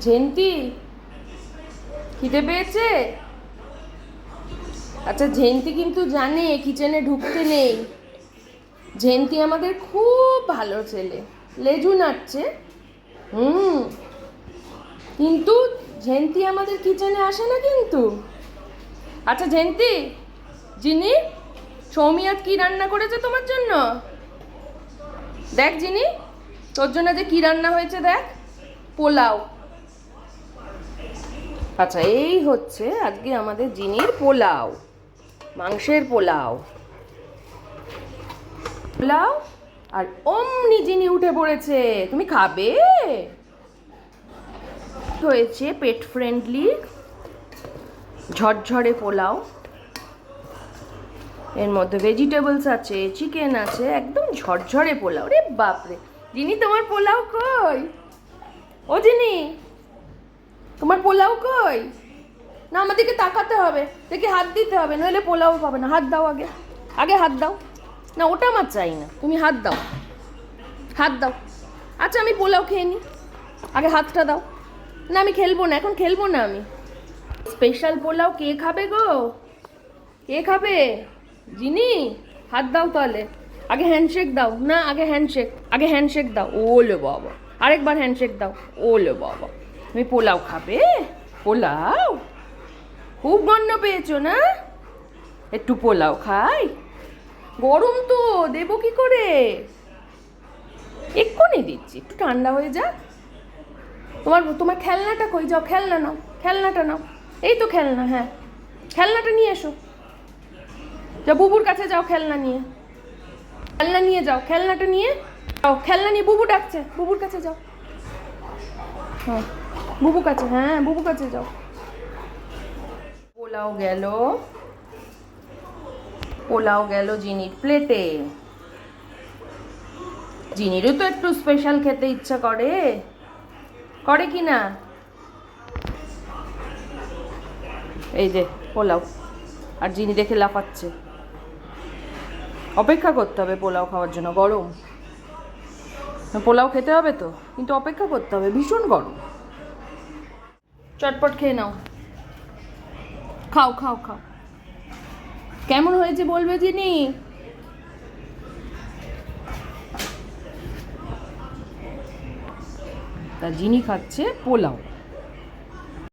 ঝেন্তি খিদে পেয়েছে? আচ্ছা ঝেন্তি কিন্তু জানে কিচেনে ঢুকতে নেই। ঝেন্তি আমাদের খুব ভালো ছেলে। লেজু নাড়ছে। হুম। কিন্তু ঝেন্তি আমাদের কিচেনে আসে না কিন্তু। আচ্ছা ঝেন্তি জিনি সৌমিয়াত কি রান্না করেছে তোমার জন্য? দেখ, জিনি, তোর জন্য যে কি রান্না হয়েছে দেখ। পোলাও। আচ্ছা এই হচ্ছে আজকে আমাদের জিনির পোলাও, মাংসের পোলাও। পোলাও আর অমনি জিনি উঠে পড়েছে। তুমি খাবে? হয়েছে পেট ফ্রেন্ডলি ঝরঝরে পোলাও। এর মধ্যে ভেজিটেবলস আছে চিকেন আছে, একদম ঝরঝরে পোলাও। রে বাপরে, জিনি তোমার পোলাও কই? ও জিনি তোমার পোলাও কই? না, আমাদেরকে তাকাতে হবে। দেখি হাত দিতে হবে, নইলে পোলাও পাবে না। হাত দাও আগে। আগে হাত দাও। না, ওটা আমার চাই না। তুমি হাত দাও। হাত দাও। আচ্ছা আমি পোলাও খেয়ে নিই আগে হাতটা দাও। না, আমি খেলব না, এখন খেলব না আমি। স্পেশাল পোলাও কে খাবে গো? কে খাবে? জিনি, হাত দাও তাহলে। আগে হ্যান্ডশেক দাও। না, আগে হ্যান্ডশেক আগে হ্যান্ডশেক দাও। ওলে বাবা। আরেকবার হ্যান্ডশেক দাও। ওলে বাবা। তুমি পোলাও খাবে? পোলাও? খুব গন্ধ পেয়েছ না? একটু পোলাও খাই। গরম তো, দেবো কি করে? এক্ষুনি দিচ্ছি, একটু ঠান্ডা হয়ে যাক। তোমার তোমার খেলনাটা কই? যাও, খেলনা নাও, খেলনাটা নাও। এই তো খেলনা হ্যাঁ। খেলনাটা নিয়ে এসো। যা, বুবুর কাছে যাও খেলনা নিয়ে। খেলনা নিয়ে যাও, খেলনাটা নিয়ে। যাও, খেলনা নিয়ে, বুবু ডাকছে, বুবুর কাছে যাও। হ্যাঁ। বুবু কাছে হ্যাঁ বুবু কাছে যাও। পোলাও গেল। পোলাও গেল জিনির প্লেটে। জিনিরও তো একটু স্পেশাল খেতে ইচ্ছা করে। করে কি না? এই যে, পোলাও। আর জিনি দেখে লাফাচ্ছে। অপেক্ষা করতে হবে পোলাও খাওয়ার জন্য, গরম। পোলাও খেতে হবে তো, কিন্তু অপেক্ষা করতে হবে, ভীষণ গরম। চটপট খেয়ে নাও। খাও খাও খাও। কেমন হয়েছে বলবে তিনি? তা যিনি খাচ্ছে পোলাও।